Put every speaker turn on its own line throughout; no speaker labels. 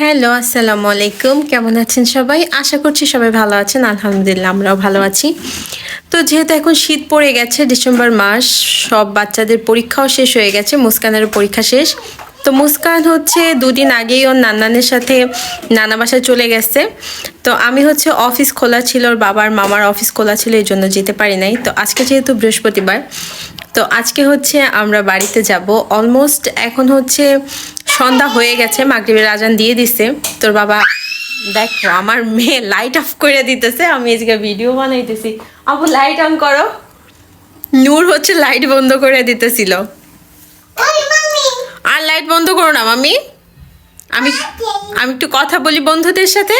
Hello, আসসালামু আলাইকুম। কেমন আছেন সবাই? আশা করছি সবাই ভালো আছেন। আলহামদুলিল্লাহ, আমরাও ভালো আছি। তো যেহেতু এখন শীত পড়ে গেছে, ডিসেম্বর মাস, সব বাচ্চাদের পরীক্ষাও শেষ হয়ে গেছে মুস্কানেরও পরীক্ষা শেষ। তো মুস্কান হচ্ছে দুদিন আগেই ওর নানানের সাথে নানা বাসায় চলে গেছে। তো আমি হচ্ছে অফিস খোলা ছিল, ওর বাবার মামার অফিস খোলা ছিল, এই জন্য যেতে পারি নাই। তো আজকে যেহেতু বৃহস্পতিবার, তো আজকে হচ্ছে আমরা বাড়িতে যাব। অলমোস্ট এখন হচ্ছে সন্ধ্যা হয়ে গেছে মাগরিবের আজান দিয়ে দিছে। তোর বাবা দেখো আমার মেয়ে লাইট অফ করে দিতেছে আমি আজকে ভিডিও বানাইতেছি। আবু লাইট অন করো। নূর হচ্ছে লাইট বন্ধ করে দিতেছিল। আর লাইট বন্ধ করো না মামি আমি আমি একটু কথা বলি বন্ধুদের সাথে।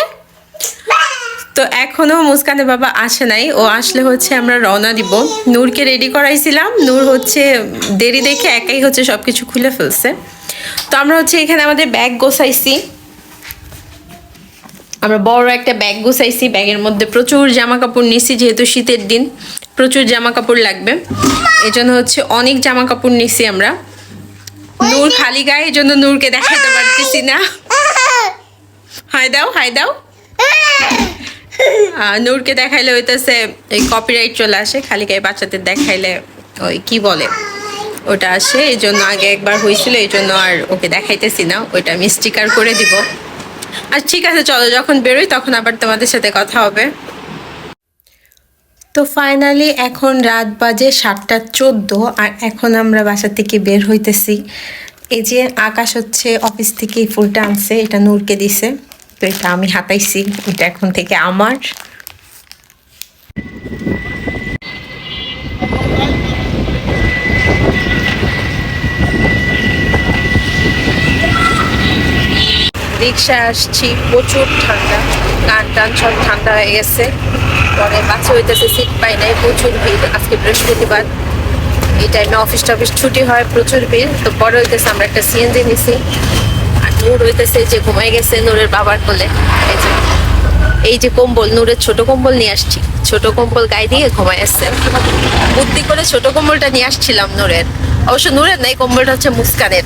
তো এখনও মুস্কানের বাবা আসে নাই ও আসলে হচ্ছে আমরা রওনা দিব। নূরকে রেডি করাইছিলাম নূর হচ্ছে দেরি দেখে একাই হচ্ছে সব কিছু খুলে ফেলছে। তো আমরা হচ্ছে এখানে আমাদের ব্যাগ গোছাইছি। আমরা বড় একটা ব্যাগ গোছাইছি ব্যাগের মধ্যে প্রচুর জামা কাপড় নিছি যেহেতু শীতের দিন প্রচুর জামা কাপড় লাগবে। এই জন্য হচ্ছে অনেক জামা কাপড় নিছি আমরা। নূর খালি গায়ে এই জন্য নূরকে দেখাতে পারতেছি না। হাই দাও হাই দাও। নূরকে দেখাইলে হইতেছে এই কপিরাইট চলে আসে খালি গায়ে বাচ্চাদের দেখাইলে ওই কি বলে? ওটা আসে, এই জন্য আগে একবার হয়েছিল, এই জন্য আর ওকে দেখাইতেছি না। ওইটা আমি স্টিকার করে দিব। আর ঠিক আছে, চলো, যখন বেরোই তখন আবার তোমাদের সাথে কথা হবে। তো ফাইনালি এখন রাত বাজে সাতটা চোদ্দ, আর এখন আমরা বাসা থেকে বের হইতেছি। এই যে আকাশ হচ্ছে অফিস থেকে ফুলটা আনছে, এটা নূরকে দিছে। তো এটা আমি হাতাইছি, এটা এখন থেকে আমার। রিক্সা আসছি, প্রচুর ঠান্ডা, গান টান সব ঠান্ডা হয়ে গেছে। পরে বাচ্চা হইতেছে সিট পাই নাই, প্রচুর ভিড়, আজকে বৃহস্পতিবার। এই টাইমে অফিস টফিস ছুটি হয়, প্রচুর ভিড়। তো পরে হইতেছে আমরা একটা সিএনজি নিছি। আর নূর হইতেছে যে ঘুমাই গেছে নূরের বাবার কোলে। এই যে এই যে কম্বল, নূরের ছোট কম্বল নিয়ে আসছি। ছোট কম্বল গায়ে দিয়ে ঘুমাই আসছে বুদ্ধি করে ছোট কম্বলটা নিয়ে আসছিলাম নূরের। অবশ্য নূরের নাই, কম্বলটা হচ্ছে মুস্কানের।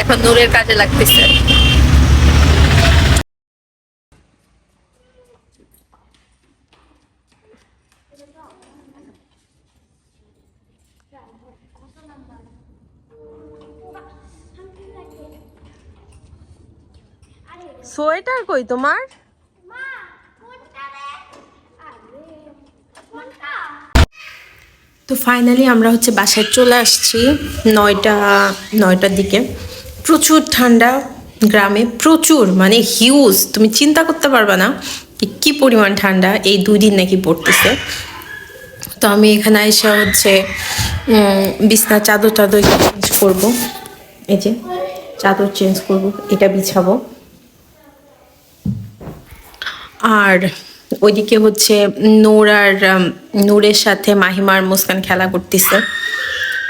এখন নূরের কাজে লাগতেছে। সোয়েটার কই তোমার? তো ফাইনালি আমরা হচ্ছে বাসায় চলে আসছি নয়টা নয়টার দিকে। প্রচুর ঠান্ডা গ্রামে প্রচুর মানে হিউজ তুমি চিন্তা করতে পারবে না যে কি পরিমাণ ঠান্ডা এই দুই দিন নাকি পড়তেছে। তো আমি এখানে এসে হচ্ছে বিছনা চাদর টাদর চেঞ্জ করব। এই যে চাদর চেঞ্জ করব এটা বিছাবো। আর ওইদিকে হচ্ছে নূর আর নূরের সাথে মাহিমার মুস্কান খেলা করতেছে।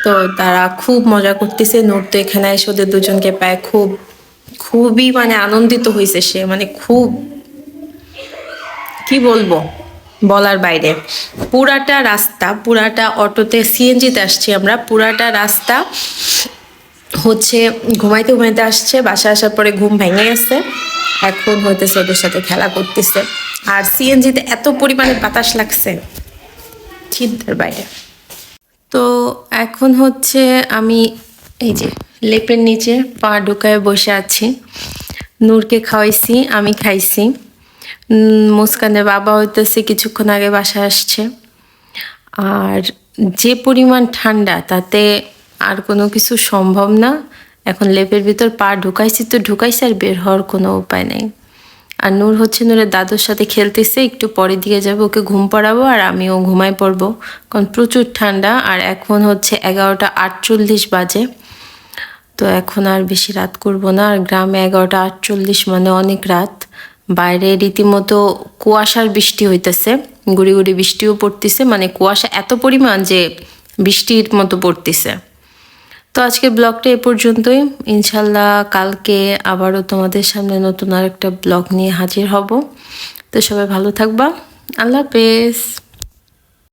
তো তারা খুব মজা করতেছে। নূর তো এখানে এসে ওদের দুজনকে পায়। খুব, খুবই মানে আনন্দিত হয়েছে সে। মানে খুব, কি বলব? বলার বাইরে। পুরাটা রাস্তা, পুরাটা অটোতে সিএনজিতে আসছি আমরা। পুরাটা রাস্তা হচ্ছে ঘুমাইতে ঘুমাইতে আসছে। বাসা আসার পরে ঘুম ভেঙে গেছে। এখন হইতেছে ওদের সাথে খেলা করতেছে। আর সিএনজিতে এত পরিমাণে বাতাস লাগছে, চিন্তার বাইরে। তো এখন হচ্ছে আমি এই যে লেপের নিচে পা ঢুকায় বসে আছি। নূরকে খাওয়াইছি, আমি খাইছি। মুস্কানের বাবা হইতেছে কিছুক্ষণ আগে বাসায় আসছে। আর যে পরিমাণ ঠান্ডা, তাতে আর কোনো কিছু সম্ভব না। এখন লেপের ভিতর পা ঢুকাইছি তো ঢুকাইছি আর বের হওয়ার কোনো উপায় নেই। আর নূর হচ্ছে নূরের দাদুর সাথে খেলতেছে, একটু পরে দিয়ে যাব, ওকে ঘুম পাড়াবো আর আমিও ঘুমাই পড়ব। কারণ প্রচুর ঠান্ডা আর এখন হচ্ছে এগারোটা আটচল্লিশ বাজে। তো এখন আর বেশি রাত করব না। আর গ্রামে এগারোটা আটচল্লিশ মানে অনেক রাত। বাইরে রীতিমতো কুয়াশার বৃষ্টি হইতেছে, গুড়ি গুড়ি বৃষ্টিও পড়তেছে। মানে কুয়াশা এত পরিমাণ যে বৃষ্টির মতো পড়তেছে। তো আজকে ব্লগটা এ পর্যন্তই। ইনশাল্লাহ কালকে আবারও তোমাদের সামনে নতুন আর একটা ব্লগ নিয়ে হাজির হব। তো সবাই ভালো থাকবা। আল্লাহ হাফেজ।